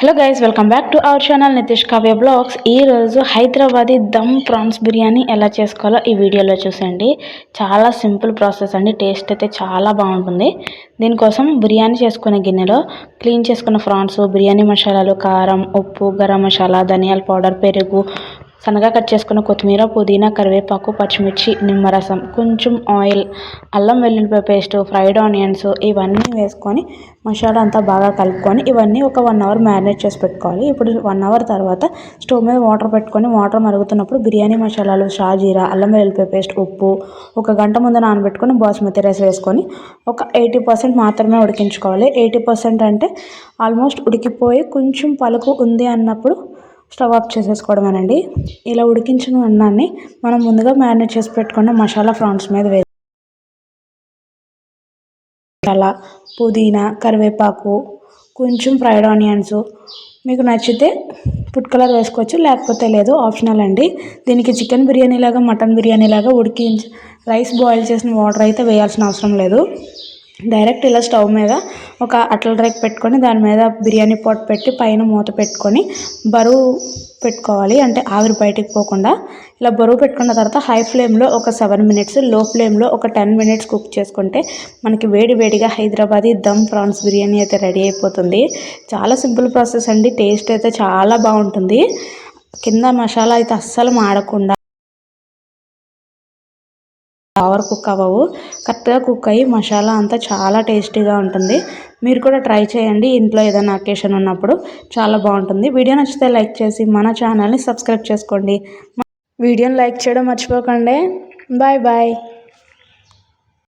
Hello guys welcome back to our channel Nitish Kavya blogs ఈరోజు Hyderabadi dum prawns biryani ఎలా చేసుకోవాలో ఈ వీడియోలో చూసండి చాలా సింపుల్ ప్రాసెస్ అండి టేస్ట్ అయితే చాలా బాగుంటుంది. దీనికోసం బిర్యానీ చేసుకునే గిన్నెలో క్లీన్ చేసుకున్న ప్రాన్స్ బిర్యానీ మసాలాలు కారం ఉప్పు గరం మసాలా ధనియాల పౌడర్ పెరుగు సన్నగా కట్ చేసుకున్న కొత్తిమీర పుదీనా కరివేపాకు పచ్చిమిర్చి నిమ్మరసం కొంచెం ఆయిల్ అల్లం వెల్లుల్లిపాయ పేస్ట్ ఫ్రైడ్ ఆనియన్స్ ఇవన్నీ వేసుకొని మసాలా అంతా బాగా కలుపుకొని ఇవన్నీ ఒక వన్ అవర్ మ్యారినేట్ చేసి పెట్టుకోవాలి. ఇప్పుడు వన్ అవర్ తర్వాత స్టవ్ మీద వాటర్ పెట్టుకొని వాటర్ మరుగుతున్నప్పుడు బిర్యానీ మసాలాలు షాజీరా అల్లం వెల్లుల్లిపాయ పేస్ట్ ఉప్పు ఒక గంట ముందు నానబెట్టుకొని బాస్మతి రైస్ వేసుకొని ఒక ఎయిటీ పర్సెంట్ మాత్రమే ఉడికించుకోవాలి. ఎయిటీ పర్సెంట్ అంటే ఆల్మోస్ట్ ఉడికిపోయి కొంచెం పలుకు ఉంది అన్నప్పుడు స్టవ్ ఆఫ్ చేసేసుకోవడమేనండి. ఇలా ఉడికించిన అన్నాన్ని మనం ముందుగా మ్యారినేట్ చేసి పెట్టుకున్న మసాలా ఫ్రాన్స్ మీద వేసి మసాలా పుదీనా కరివేపాకు కొంచెం ఫ్రైడ్ ఆనియన్స్. మీకు నచ్చితే ఫుడ్ కలర్ వేసుకోవచ్చు లేకపోతే లేదు ఆప్షనల్ అండి. దీనికి చికెన్ బిర్యానీ లాగా మటన్ బిర్యానీ లాగా ఉడికించి రైస్ బాయిల్ చేసిన వాటర్ అయితే వేయాల్సిన అవసరం లేదు. డైరెక్ట్ ఇలా స్టవ్ మీద ఒక అట్ల రేక్ పెట్టుకొని దాని మీద బిర్యానీ పాట్ పెట్టి పైన మూత పెట్టుకొని బరువు పెట్టుకోవాలి. అంటే ఆవిరి బయటికి పోకుండా. ఇలా బరువు పెట్టుకున్న తర్వాత హై ఫ్లేమ్లో ఒక సెవెన్ మినిట్స్లో ఫ్లేమ్లో ఒక టెన్ మినిట్స్ కుక్ చేసుకుంటే మనకి వేడి వేడిగా హైదరాబాదీ దమ్ ప్రాన్స్ బిర్యానీ అయితే రెడీ అయిపోతుంది. చాలా సింపుల్ ప్రాసెస్ అండి. టేస్ట్ అయితే చాలా బాగుంటుంది. కింద మసాలా అయితే అస్సలు మాడకుండా ఓవర్ కుక్ అవ్వవు కరెక్ట్గా కుక్ అయ్యి మసాలా అంతా చాలా టేస్టీగా ఉంటుంది. మీరు కూడా ట్రై చేయండి. ఇంట్లో ఏదైనా అకేషన్ ఉన్నప్పుడు చాలా బాగుంటుంది. వీడియో నచ్చితే లైక్ చేసి మన ఛానల్ని సబ్స్క్రైబ్ చేసుకోండి. వీడియోని లైక్ చేయడం మర్చిపోకండి. Bye bye.